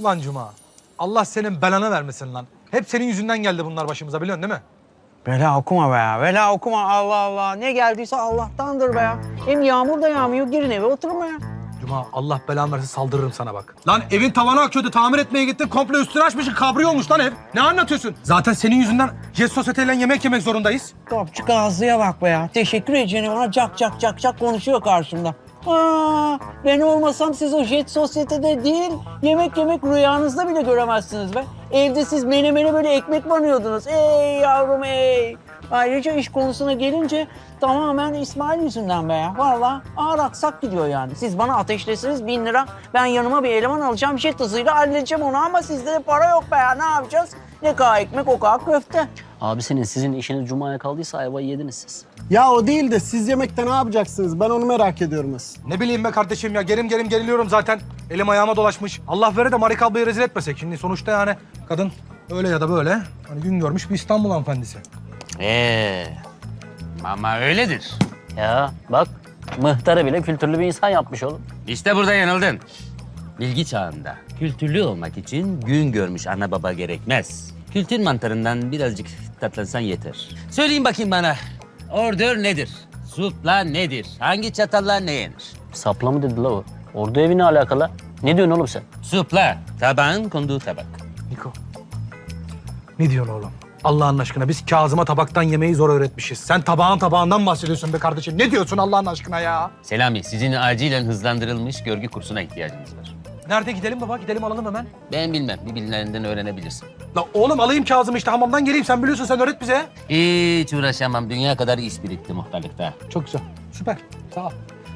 Ulan Cuma, Allah senin belanı vermesin lan. Hep senin yüzünden geldi bunlar başımıza biliyorsun değil mi? Bela okuma be ya. Bela okuma Allah Allah. Ne geldiyse Allah'tandır be ya. Hem yağmur da yağmıyor. Girin eve oturma ya. Cuma, Allah belanı versin saldırırım sana bak. Lan evin tavanı akıyordu, tamir etmeye gittin. Komple üstünü açmışsın, kabriyo olmuş lan ev. Ne anlatıyorsun? Zaten senin yüzünden Jet Sosyete'yle yemek yemek zorundayız. Kapçık ağzıya bak be ya. Teşekkür edeceğim ona cak cak cak cak konuşuyor karşımda. Aa, ben olmasam siz o jet sosyetede değil, yemek yemek rüyanızda bile göremezsiniz be. Evde siz menemene böyle ekmek banıyordunuz. Ey yavrum ey. Ayrıca iş konusuna gelince tamamen İsmail yüzünden be ya. Vallahi ağır aksak gidiyor yani. Siz bana ateşlesiniz bin lira. Ben yanıma bir eleman alacağım. Jet hızıyla halledeceğim onu ama sizde de para yok be ya. Ne yapacağız? Ne kadar ekmek o kadar köfte. Abisinin sizin işiniz cumaya kaldıysa ayvayı yediniz siz. Ya o değil de siz yemekte ne yapacaksınız? Ben onu merak ediyorum asıl. Ne bileyim be kardeşim ya, gerim gerim geriliyorum zaten. Elim ayağıma dolaşmış. Allah vere de Marika ablayı rezil etmesek. Şimdi sonuçta yani kadın öyle ya da böyle hani gün görmüş bir İstanbul hanımefendisi. Ee, ama öyledir. Ya bak mıhtarı bile kültürlü bir insan yapmış oğlum. İşte burada yanıldın. Bilgi çağında kültürlü olmak için gün görmüş ana baba gerekmez. Kültür mantarından birazcık tatlansan yeter. Söyleyin bakayım bana. Ordör nedir? Supla nedir? Hangi çatalla ne yenir? Sapla mı dedi la o? Ordu evi ne alakalı? Ne diyorsun oğlum sen? Supla, tabağın konduğu tabak. Niko. Ne diyorsun oğlum? Allah'ın aşkına biz Kazım'a tabaktan yemeği zor öğretmişiz. Sen tabağın tabağından bahsediyorsun be kardeşim. Ne diyorsun Allah'ın aşkına ya? Selami, sizin acilen hızlandırılmış görgü kursuna ihtiyacınız var. Nerede gidelim baba? Gidelim alalım hemen. Ben bilmem, birbirlerinden öğrenebilirsin. La oğlum alayım Kazım'ı işte hamamdan geleyim. Sen biliyorsun sen öğret bize. Hiç uğraşamam. Dünya kadar iş birikti muhtarlıkta. Çok güzel. Süper. Sağ ol.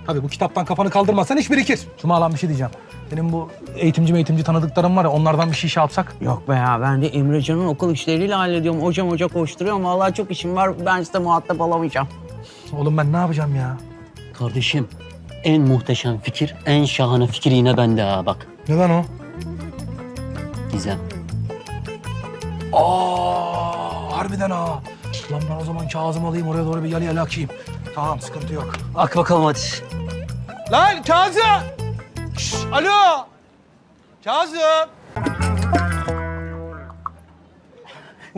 Tabii bu kitaptan kafanı kaldırmazsan iş birikir. Cuma lan bir şey diyeceğim. Benim bu eğitimci eğitimci tanıdıklarım var ya onlardan bir şey şey yapsak. Yok be ya ben de Emrecan'ın okul işleriyle hallediyorum. Hocam hoca koşturuyorum. Vallahi çok işim var. Ben size muhatap olamayacağım. Oğlum ben ne yapacağım ya? Kardeşim en muhteşem fikir, en şahane fikir yine bende ha bak. Ne lan o? Gizem. Aa, harbiden ha. Lan ben o zaman Kazım alayım oraya doğru bir yalı yalı akayım. Tamam sıkıntı yok. Ak bakalım hadi. Lan Kazım! Şş, alo! Kazım!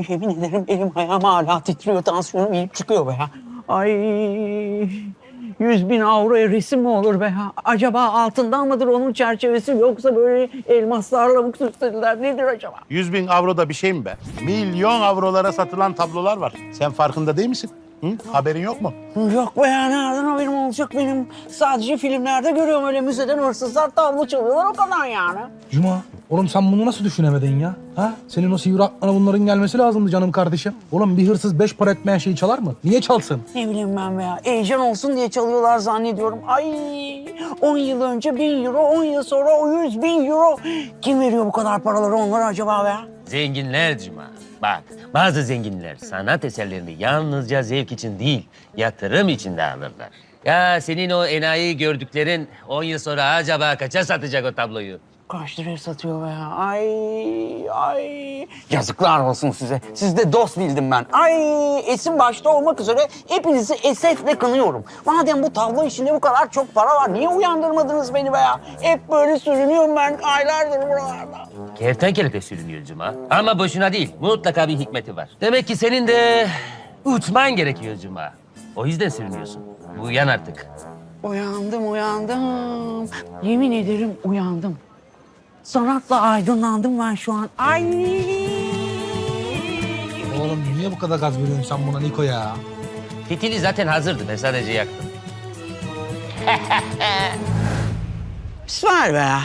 Yemin ederim elim ayağım hala titriyor. Tansiyonum inip çıkıyor be ya. Ay yüz bin avroya resim mi olur be? Acaba altından mıdır onun çerçevesi yoksa böyle elmaslarla mı süslediler? Nedir acaba? 100 bin avroda bir şey mi be? Milyon avrolara satılan tablolar var. Sen farkında değil misin? Hı? Haberin yok mu? Yok be ya nereden haberim olacak benim? Sadece filmlerde görüyorum öyle müzeden hırsızlar tablo çalıyorlar o kadar yani. Cuma, oğlum sen bunu nasıl düşünemedin ya? Ha? Senin o sivri aklına bunların gelmesi lazımdı canım kardeşim. Oğlum bir hırsız beş para etmeyen şeyi çalar mı? Niye çalsın? Ne bileyim ben be ya. Heyecan olsun diye çalıyorlar zannediyorum. Ay 10 yıl önce 1000 euro, 10 yıl sonra o 100 bin euro. Kim veriyor bu kadar paraları onlara acaba be ya? Zenginler Cuma. Bak bazı zenginler sanat eserlerini yalnızca zevk için değil yatırım için de alırlar. Ya senin o enayi gördüklerin 10 yıl sonra acaba kaça satacak o tabloyu? Kaç liraya satıyor be ya? Ay, ay. Yazıklar olsun size. Siz de dost bildim ben. Ay, Esin başta olmak üzere hepinizi esefle kınıyorum. Madem bu tablo işinde bu kadar çok para var, niye uyandırmadınız beni be ya? Hep böyle sürünüyorum ben aylardır buralarda. Kertenkele de sürünüyor Cuma. Ama boşuna değil. Mutlaka bir hikmeti var. Demek ki senin de uçman gerekiyor Cuma. O yüzden sürünüyorsun. Uyan artık. Uyandım, uyandım. Yemin ederim uyandım. Sanatla aydınlandım ben şu an. Ay! Oğlum niye bu kadar gaz veriyorsun sen buna Niko ya? Fitili zaten hazırdı. Ben sadece yaktım. İsmail be ya.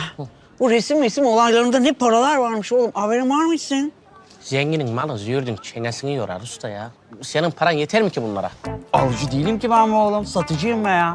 Bu resim resim olaylarında ne paralar varmış oğlum. Haberin var mı senin? Zenginin malı züğürdün çenesini yorar usta ya. Senin paran yeter mi ki bunlara? Alıcı değilim ki ben oğlum. Satıcıyım be ya.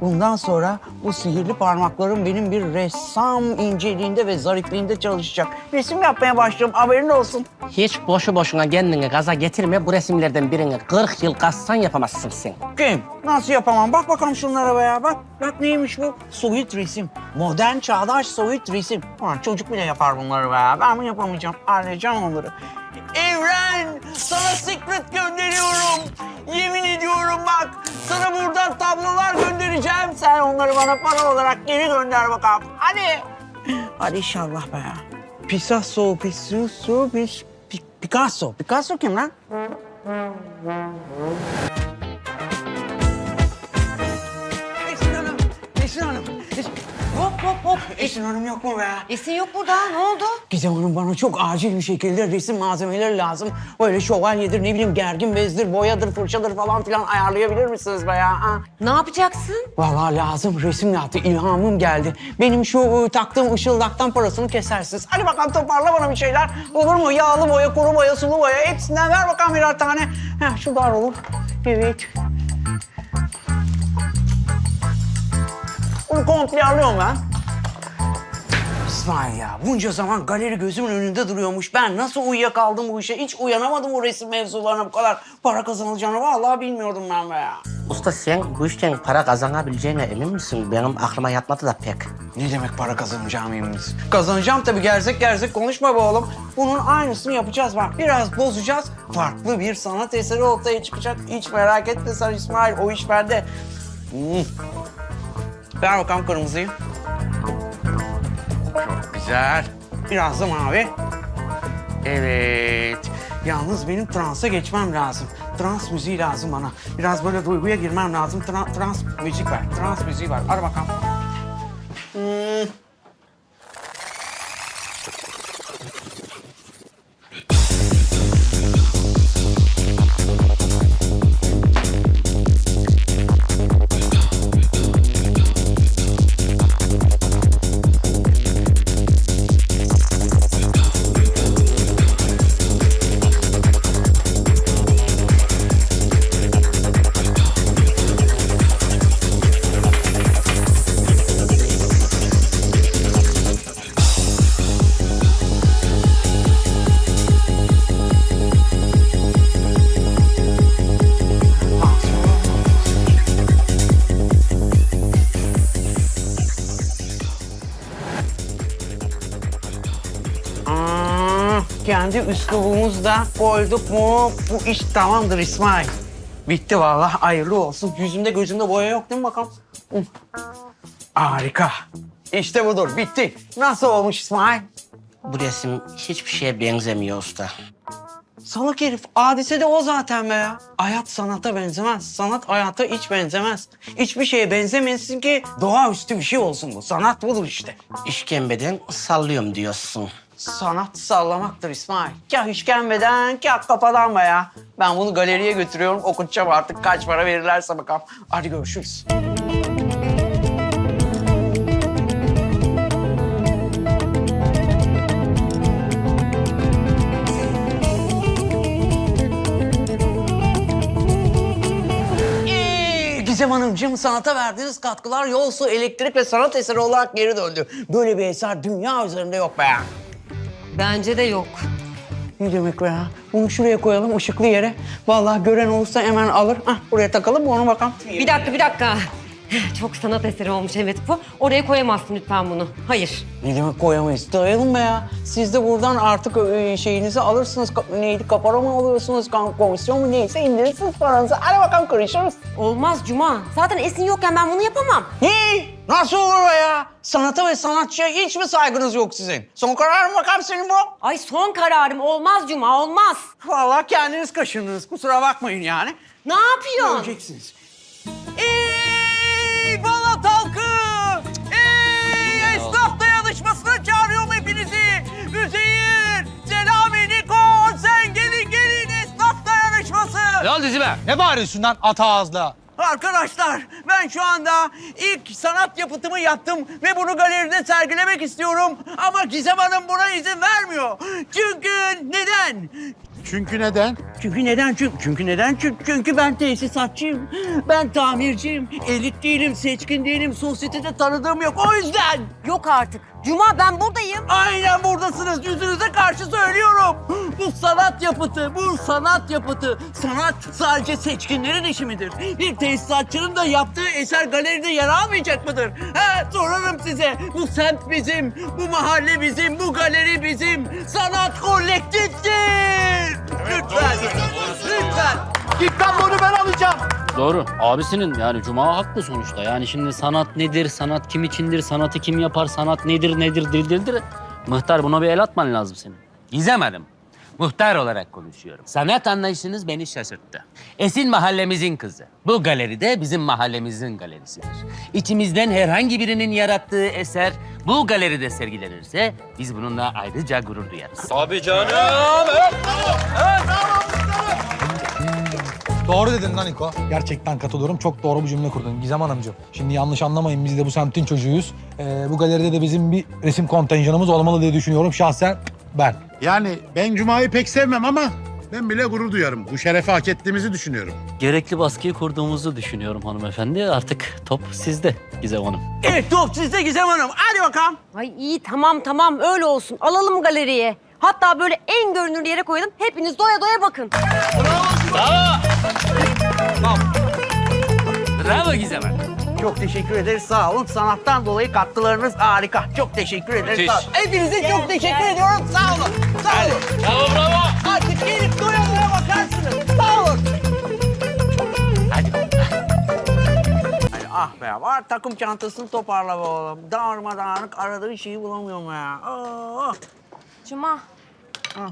Bundan sonra bu sihirli parmaklarım benim bir ressam inceliğinde ve zarifliğinde çalışacak. Resim yapmaya başlıyorum. Haberin olsun. Hiç boşu boşuna kendini gaza getirme. Bu resimlerden birini 40 yıl kassan yapamazsın sen. Kim? Nasıl yapamam? Bak bakalım şunlara be ya. Bak, bak neymiş bu? Soyut resim. Modern, çağdaş soyut resim. Ulan çocuk bile yapar bunları be ya. Ben mi yapamayacağım? Halledeceğim onları. Evren! Sana secret gönderiyorum. Yemin ediyorum bak. Sana buradan tablolar göndereceğim. Sen onları bana para olarak geri gönder bakalım. Hadi. Hadi inşallah be. Picasso, Picasso, Picasso. Picasso kim lan? Esin Hanım, Esin Hanım. Hop hop. Esin Hanım yok mu be? Esin yok burada. Ne oldu? Gizem Hanım bana çok acil bir şekilde resim malzemeleri lazım. Böyle şövalyedir, ne bileyim gergin bezdir, boyadır, fırçadır falan filan ayarlayabilir misiniz be ya? Ha? Ne yapacaksın? Vallahi lazım, resim yaptı, ilhamım geldi. Benim şu ıı, taktığım ışıldaktan parasını kesersiniz. Hadi bakalım toparla bana bir şeyler. Olur mu? Yağlı boya, kuru boya, sulu boya hepsinden ver bakalım birer tane. Heh, şu dar olur. Evet. Bunu komple alıyorum ben. İsmail ya bunca zaman galeri gözümün önünde duruyormuş. Ben nasıl uyuyakaldım bu işe? Hiç uyanamadım bu resim mevzularına bu kadar para kazanılacağını. Vallahi bilmiyordum ben be ya. Usta sen bu işten para kazanabileceğine emin misin? Benim aklıma yatmadı da pek. Ne demek para kazanacağım eminiz? Kazanacağım tabii gerzek gerzek konuşma be oğlum. Bunun aynısını yapacağız bak. Biraz bozacağız. Farklı bir sanat eseri ortaya çıkacak. Hiç merak etme sen İsmail. O iş bende. Hmm. Ver bakalım kırmızıyı. Çok güzel. Biraz da mavi. Evet. Yalnız benim transa geçmem lazım. Trans müziği lazım bana. Biraz böyle duyguya girmem lazım. Tra- trans müzik ver. Trans müziği ver. Ara bakalım. Hmm. Kendi üslubumuzda koyduk mu bu iş tamamdır İsmail. Bitti vallahi hayırlı olsun. Yüzümde gözümde boya yok değil mi bakalım? Hı. Harika. İşte budur bitti. Nasıl olmuş İsmail? Bu resim hiçbir şeye benzemiyor usta. Salak herif. Hadise de o zaten be ya. Hayat sanata benzemez. Sanat hayata hiç benzemez. Hiçbir şeye benzemesin ki doğaüstü bir şey olsun bu. Sanat budur işte. İşkembeden sallıyorum diyorsun. Sanat sallamaktır İsmail. Kah işkembeden, kah kafadan ya. Ben bunu galeriye götürüyorum, okutacağım artık. Kaç para verirlerse bakalım. Hadi görüşürüz. Gizem Hanımcığım sanata verdiğiniz katkılar yol, su, elektrik ve sanat eseri olarak geri döndü. Böyle bir eser dünya üzerinde yok be. Bence de yok. Ne demek be ya? Bunu şuraya koyalım ışıklı yere. Vallahi gören olursa hemen alır. Hah, buraya takalım onu bakalım. Bir dakika bir dakika. Çok sanat eseri olmuş evet bu. Oraya koyamazsın lütfen bunu. Hayır. Ne demek koyamayız? Dayalım be ya. Siz de buradan artık e, şeyinizi alırsınız. Ka- neydi? Kapara mı alıyorsunuz? Kan- Komisyon mu neyse indirirsiniz paranızı. Hadi bakalım kırışırız. Olmaz Cuma. Zaten Esin yokken ben bunu yapamam. Ne? Nasıl olur be ya? Sanata ve sanatçıya hiç mi saygınız yok sizin? Son karar mı bakalım senin bu? Ay son kararım olmaz Cuma olmaz. Vallahi kendiniz kaşındınız. Kusura bakmayın yani. Ne yapıyorsun? Göreceksiniz. Ey Balat halkı! Ey esnaf dayanışmasına çağırıyorum hepinizi! Üzeyir, Selami, Niko, sen gelin gelin esnaf dayanışması! Ne oldu Zibe? Ne bağırıyorsun lan ata ağızla? Arkadaşlar ben şu anda ilk sanat yapıtımı yaptım ve bunu galeride sergilemek istiyorum. Ama Gizem Hanım buna izin vermiyor. Çünkü neden? Çünkü neden? Çünkü neden? Çünkü, çünkü neden? Çünkü, çünkü ben tesisatçıyım. Ben tamirciyim. Elit değilim, seçkin değilim. Sosyetede tanıdığım yok. O yüzden. Yok artık. Cuma ben buradayım. Aynen buradasınız. Yüzünüze karşı söylüyorum. Bu sanat yapıtı, bu sanat yapıtı. Sanat sadece seçkinlerin işi midir? Bir tesisatçının da yaptığı eser galeride yer almayacak mıdır? He, sorarım size. Bu semt bizim, bu mahalle bizim, bu galeri bizim. Sanat kolektiftir. Doğru. Abisinin yani Cuma haklı sonuçta. Yani şimdi sanat nedir, sanat kim içindir, sanatı kim yapar, sanat nedir, nedir, dildirdir. Mıhtar buna bir el atman lazım senin. Gizem Hanım, muhtar olarak konuşuyorum. Sanat anlayışınız beni şaşırttı. Esin mahallemizin kızı. Bu galeride bizim mahallemizin galerisidir. İçimizden herhangi birinin yarattığı eser bu galeride sergilenirse biz bununla ayrıca gurur duyarız. Doğru dedin lan İko. Gerçekten katılıyorum. Çok doğru bir cümle kurdun Gizem Hanımcığım. Şimdi yanlış anlamayın biz de bu semtin çocuğuyuz. Ee, bu galeride de bizim bir resim kontenjanımız olmalı diye düşünüyorum şahsen ben. Yani ben Cuma'yı pek sevmem ama ben bile gurur duyarım. Bu şerefi hak ettiğimizi düşünüyorum. Gerekli baskıyı kurduğumuzu düşünüyorum hanımefendi. Artık top sizde Gizem Hanım. Evet top sizde Gizem Hanım. Hadi bakalım. Ay iyi tamam tamam öyle olsun. Alalım galeriye. Hatta böyle en görünür yere koyalım. Hepiniz doya doya bakın. Bravo Gizem Hanım. Çok teşekkür ederiz. Sağ olun. Sanattan dolayı katkılarınız harika. Çok teşekkür ederiz. Müthiş. Sağ olun. Hepinize çok teşekkür ediyorum. Sağ olun. Sağ olun. Bravo bravo. Artık gelip doya doya bakarsınız. Sağ olun. Hadi. Ay, ah be var takım çantasını toparla be oğlum. Darmadağınık aradığı şeyi bulamıyorum ya. Oh. Cuma. Ha.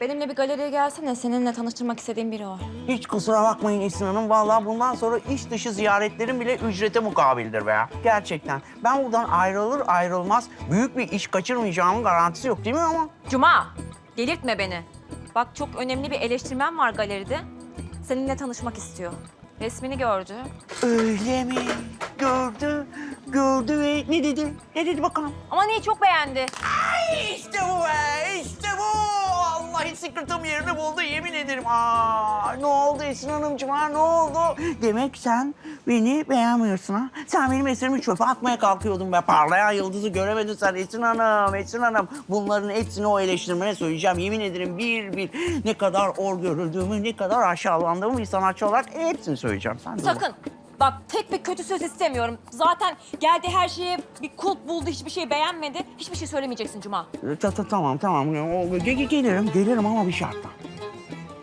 Benimle bir galeriye gelsene. Seninle tanıştırmak istediğim biri var. Hiç kusura bakmayın Esin Hanım. Vallahi bundan sonra iş dışı ziyaretlerim bile ücrete mukabildir be ya. Gerçekten. Ben buradan ayrılır ayrılmaz büyük bir iş kaçırmayacağımın garantisi yok değil mi ama? Cuma, delirtme beni. Bak çok önemli bir eleştirmen var galeride. Seninle tanışmak istiyor. Resmini gördü. Öyle mi? Gördü, gördü ve ne dedi? Ne dedi bakalım? Ama neyi çok beğendi. İşte bu be, işte bu. Vallahi sıkıntım yerini buldu yemin ederim. Aa, ne oldu Esin Hanımcığım ha, ne oldu? Demek sen beni beğenmiyorsun ha. Sen benim eserimi çöpe atmaya kalkıyordun be. Parlayan yıldızı göremedin sen Esin Hanım, Esin Hanım. Bunların hepsini o eleştirmene söyleyeceğim. Yemin ederim bir bir ne kadar or görüldüğümü, ne kadar aşağılandığımı bir sanatçı olarak hepsini söyleyeceğim. Sen de. Sakın. Bak tek bir kötü söz istemiyorum. Zaten geldi her şeye bir kulp buldu, hiçbir şey beğenmedi. Hiçbir şey söylemeyeceksin Cuma. Ta, ta, tamam tamam. O, ge- ge- gelirim, gelirim ama bir şartla.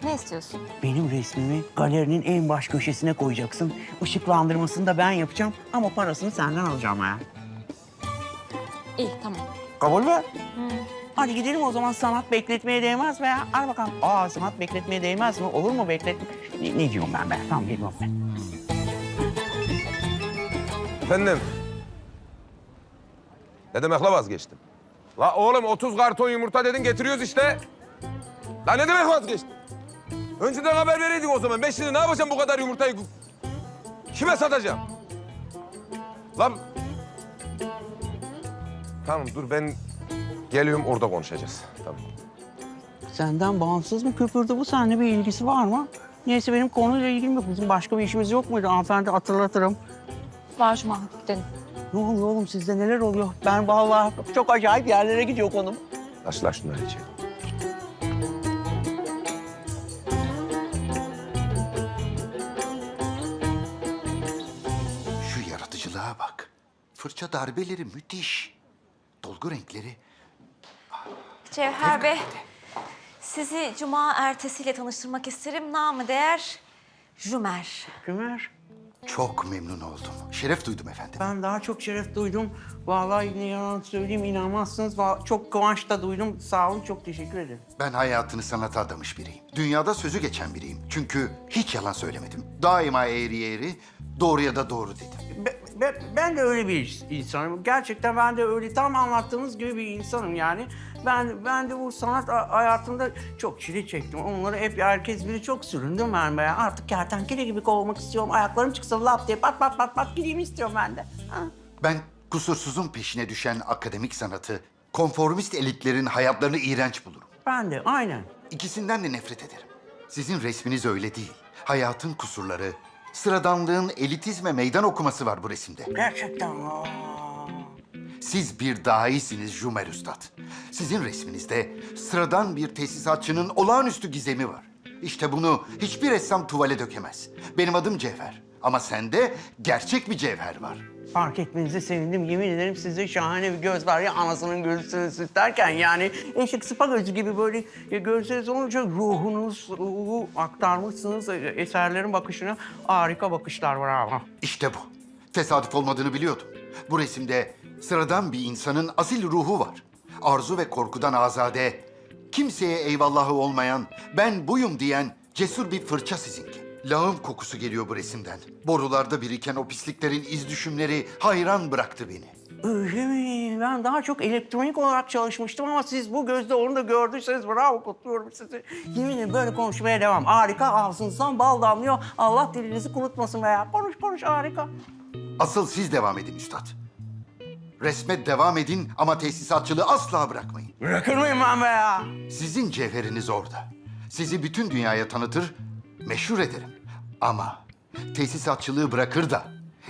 Ne istiyorsun? Benim resmimi galerinin en baş köşesine koyacaksın. Işıklandırmasını da ben yapacağım ama parasını senden alacağım ha. İyi, tamam. Kabul mü? Hadi gidelim o zaman sanat bekletmeye değmez be ya. Hadi bakalım. Aa sanat bekletmeye değmez mi? Olur mu bekletme? Ne, ne diyorum ben be? Tamam geliyorum ben. Efendim? Ne demek la vazgeçtim? La oğlum 30 karton yumurta dedin getiriyoruz işte. La ne demek vazgeçtim? Önceden haber vereydin o zaman. Ben şimdi ne yapacağım bu kadar yumurtayı? Kime satacağım? Lan... Tamam dur ben geliyorum orada konuşacağız. Tamam. Senden bağımsız mı köpürdü bu? Seninle bir ilgisi var mı? Neyse benim konuyla ilgim yok. Bizim başka bir işimiz yok muydu? Hanımefendi hatırlatırım. Var Cuma, gidelim. Ne oluyor oğlum sizde neler oluyor? Ben vallahi çok acayip yerlere gidiyor konum. Taşla şunları içeri. Şu yaratıcılığa bak. Fırça darbeleri müthiş. Dolgu renkleri. Cevher Bey, sizi Cuma ertesiyle tanıştırmak isterim. Namı değer Jümer. Ömer. Çok memnun oldum. Şeref duydum efendim. Ben daha çok şeref duydum. Vallahi ne yalan söyleyeyim inanmazsınız. Vallahi çok kıvanç da duydum. Sağ olun çok teşekkür ederim. Ben hayatını sanata adamış biriyim. Dünyada sözü geçen biriyim. Çünkü hiç yalan söylemedim. Daima eğri eğri, doğruya da doğru dedim. Be- be- ben de öyle bir insanım. Gerçekten ben de öyle tam anlattığınız gibi bir insanım yani. Ben ben de bu sanat hayatında çok çile çektim. Onları hep herkes biri çok süründüm ben be. Artık kertenkele gibi kovmak istiyorum. Ayaklarım çıksın lap diye pat pat pat pat gideyim istiyorum ben de. Ha. Ben kusursuzun peşine düşen akademik sanatı, konformist elitlerin hayatlarını iğrenç bulurum. Ben de aynen. İkisinden de nefret ederim. Sizin resminiz öyle değil. Hayatın kusurları, sıradanlığın elitizme meydan okuması var bu resimde. Gerçekten. Aa. Siz bir dahisiniz Jumer Üstad. Sizin resminizde sıradan bir tesisatçının olağanüstü gizemi var. İşte bunu hiçbir ressam tuvale dökemez. Benim adım Cevher. Ama sende gerçek bir cevher var. Fark etmenize sevindim. Yemin ederim sizde şahane bir göz var ya anasının gözünü süslerken yani eşik sıpa gözü gibi böyle gözleriniz olunca ruhunuz, ruhu aktarmışsınız. Eserlerin bakışına harika bakışlar var ama. İşte bu. Tesadüf olmadığını biliyordum. Bu resimde sıradan bir insanın asil ruhu var. arzu ve korkudan azade, kimseye eyvallahı olmayan, ben buyum diyen cesur bir fırça sizinki. Lağım kokusu geliyor bu resimden. Borularda biriken o pisliklerin iz düşümleri hayran bıraktı beni. Öyle mi? Ben daha çok elektronik olarak çalışmıştım ama siz bu gözde onu da gördüyseniz bravo kutluyorum sizi. Yemin ederim böyle konuşmaya devam. Harika ağzınızdan bal damlıyor. Allah dilinizi kurutmasın veya konuş konuş harika. Asıl siz devam edin üstad. Resme devam edin ama tesisatçılığı asla bırakmayın. Bırakır mıyım ben be ya? Sizin cevheriniz orada. Sizi bütün dünyaya tanıtır, meşhur ederim. Ama tesisatçılığı bırakır da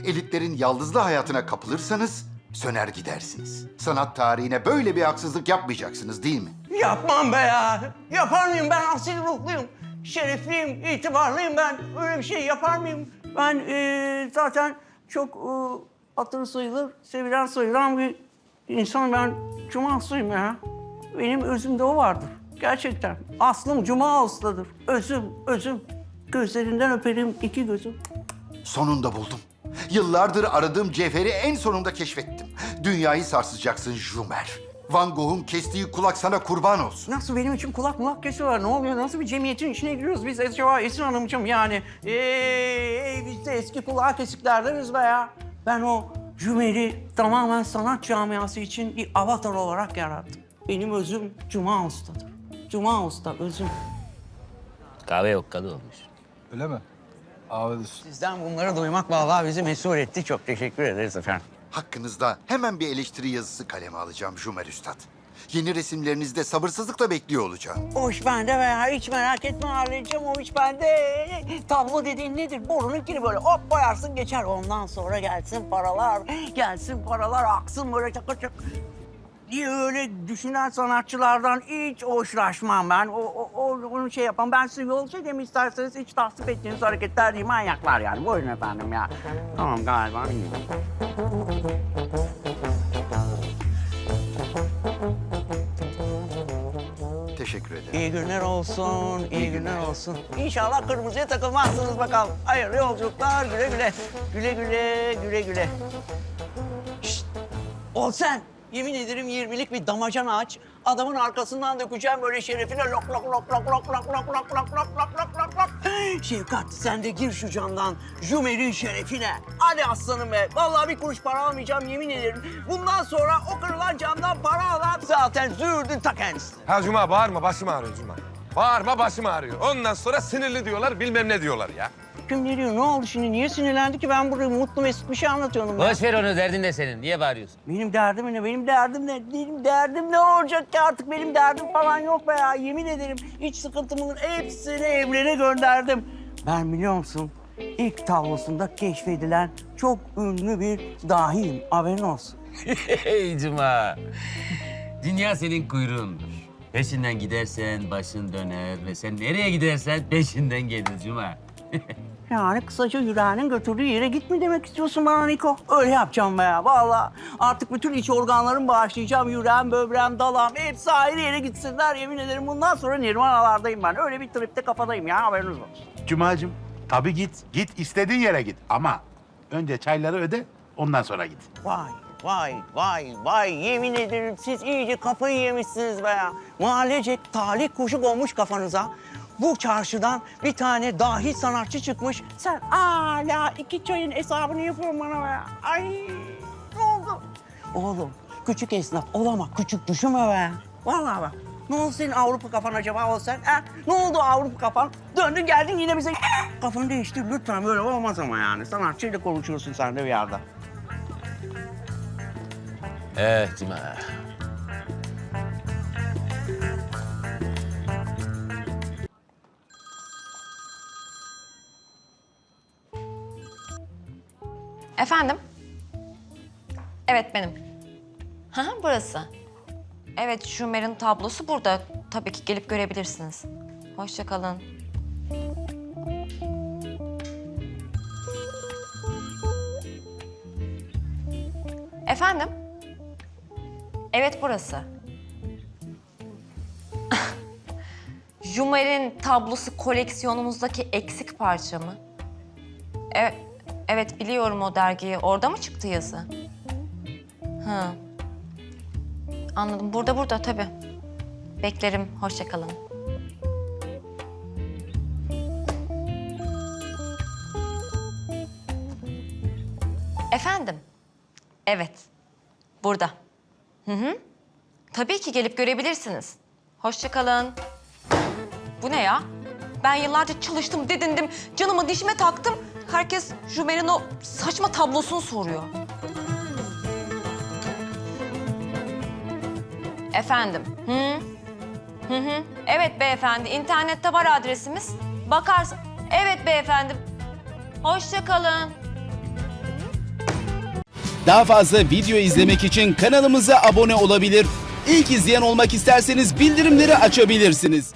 elitlerin yaldızlı hayatına kapılırsanız söner gidersiniz. Sanat tarihine böyle bir haksızlık yapmayacaksınız değil mi? Yapmam be ya. Yapar mıyım ben asil ruhluyum. Şerefliyim, itibarlıyım ben. Öyle bir şey yapar mıyım? Ben eee, zaten çok eee hatırı sayılır, sevilen sayılan bir insanım ben. Cuma aslıyım ya. Benim özümde o vardır. Gerçekten. Aslım Cuma aslıdır. Özüm, özüm. Gözlerinden öperim iki gözüm. Sonunda buldum. Yıllardır aradığım cevheri en sonunda keşfettim. Dünyayı sarsacaksın Jumer. Van Gogh'un kestiği kulak sana kurban olsun. Nasıl benim için kulak mulak kesiyorlar? Ne oluyor? Nasıl bir cemiyetin içine giriyoruz biz acaba Esin Hanımcığım yani? Ee, biz de eski kulağı kesiklerdeniz be ya. Ben o Cümer'i tamamen sanat camiası için bir avatar olarak yarattım. Benim özüm Cuma Usta'dır. Cuma Usta özüm. Kahve yok kadı olmuş. Öyle mi? Diyorsun. Sizden bunları duymak vallahi bizi mesut etti. Çok teşekkür ederiz efendim. Hakkınızda hemen bir eleştiri yazısı kaleme alacağım Jumer Üstad. Yeni resimlerinizde sabırsızlıkla bekliyor olacağım. O iş bende veya hiç merak etme halledeceğim o iş bende. Tablo dediğin nedir? Borununkini böyle hop koyarsın geçer. Ondan sonra gelsin paralar, gelsin paralar aksın böyle çakır çakır. Diye öyle düşünen sanatçılardan hiç hoşlaşmam ben. O, o, o onu şey yapan ben size yolcu edeyim isterseniz hiç tasvip ettiğiniz hareketler değil manyaklar yani. Buyurun efendim ya. Tamam galiba iyi. Teşekkür ederim. İyi günler olsun, iyi günler olsun. İnşallah kırmızıya takılmazsınız bakalım. Hayırlı yolculuklar, güle güle. Güle güle, güle güle. Şşt! Ol sen. Yemin ederim 20'lik bir damacan aç. Adamın arkasından dökeceğim böyle şerefine lok lok lok lok lok lok lok lok lok lok lok lok lok lok. Şevkat sen de gir şu camdan Jümer'in şerefine. Hadi aslanım be. Vallahi bir kuruş para almayacağım yemin ederim. Bundan sonra o kırılan camdan para alan zaten zürdün ta kendisi. Ha Cuma bağırma başım ağrıyor Cuma. Bağırma başım ağrıyor. Ondan sonra sinirli diyorlar bilmem ne diyorlar ya. Kim ne diyor? Ne oldu şimdi? Niye sinirlendi ki? Ben burada mutlu mesut bir şey anlatıyorum. Boş ver onu derdin ne senin? Niye bağırıyorsun? Benim derdim ne? Benim derdim ne? Benim derdim ne olacak ki artık? Benim derdim falan yok be ya. Yemin ederim iç sıkıntımın hepsini evrene gönderdim. Ben biliyor musun? İlk tablosunda keşfedilen çok ünlü bir dahiyim. Haberin olsun. Hey Cuma. Dünya senin kuyruğundur. Peşinden gidersen başın döner ve sen nereye gidersen peşinden gelir Cuma. Yani kısaca yüreğinin götürdüğü yere gitme demek istiyorsun bana Niko. Öyle yapacağım ya vallahi. Artık bütün iç organlarımı bağışlayacağım. Yüreğim, böbreğim, dalağım hepsi ayrı yere gitsinler. Yemin ederim bundan sonra nirvanalardayım ben. Öyle bir tripte kafadayım ya haberiniz olsun. Cuma'cığım tabii git. Git istediğin yere git. Ama önce çayları öde ondan sonra git. Vay vay vay vay yemin ederim siz iyice kafayı yemişsiniz be ya. Mahallecek talih kuşu konmuş kafanıza. Bu çarşıdan bir tane dahi sanatçı çıkmış. Sen hala iki çayın hesabını yapıyorsun bana be. Ay ne oldu? Oğlum küçük esnaf olama küçük düşünme be. Vallahi bak. Ne oldu senin Avrupa kafan acaba o sen? Ha? Ne oldu Avrupa kafan? Döndün geldin yine bize kafanı değiştir lütfen böyle olmaz ama yani. Sanatçıyla konuşuyorsun sen de bir yerde. Evet Efendim? Evet benim. Ha burası. Evet Şumer'in tablosu burada. Tabii ki gelip görebilirsiniz. Hoşça kalın. Efendim? Evet burası. Jumer'in tablosu koleksiyonumuzdaki eksik parça mı? Evet, evet biliyorum o dergiyi. Orada mı çıktı yazı? Hı. anladım. Burada burada tabii. Beklerim. Hoşça kalın. Efendim? Evet. Burada. Hı hı. Tabii ki gelip görebilirsiniz. Hoşça kalın. Bu ne ya? Ben yıllarca çalıştım, didindim, canımı dişime taktım. Herkes Jumer'in o saçma tablosunu soruyor. Efendim? Hı? Hı hı. Evet beyefendi, internette var adresimiz. Bakarsın. Evet beyefendi. Hoşça kalın. Daha fazla video izlemek için kanalımıza abone olabilir. İlk izleyen olmak isterseniz bildirimleri açabilirsiniz.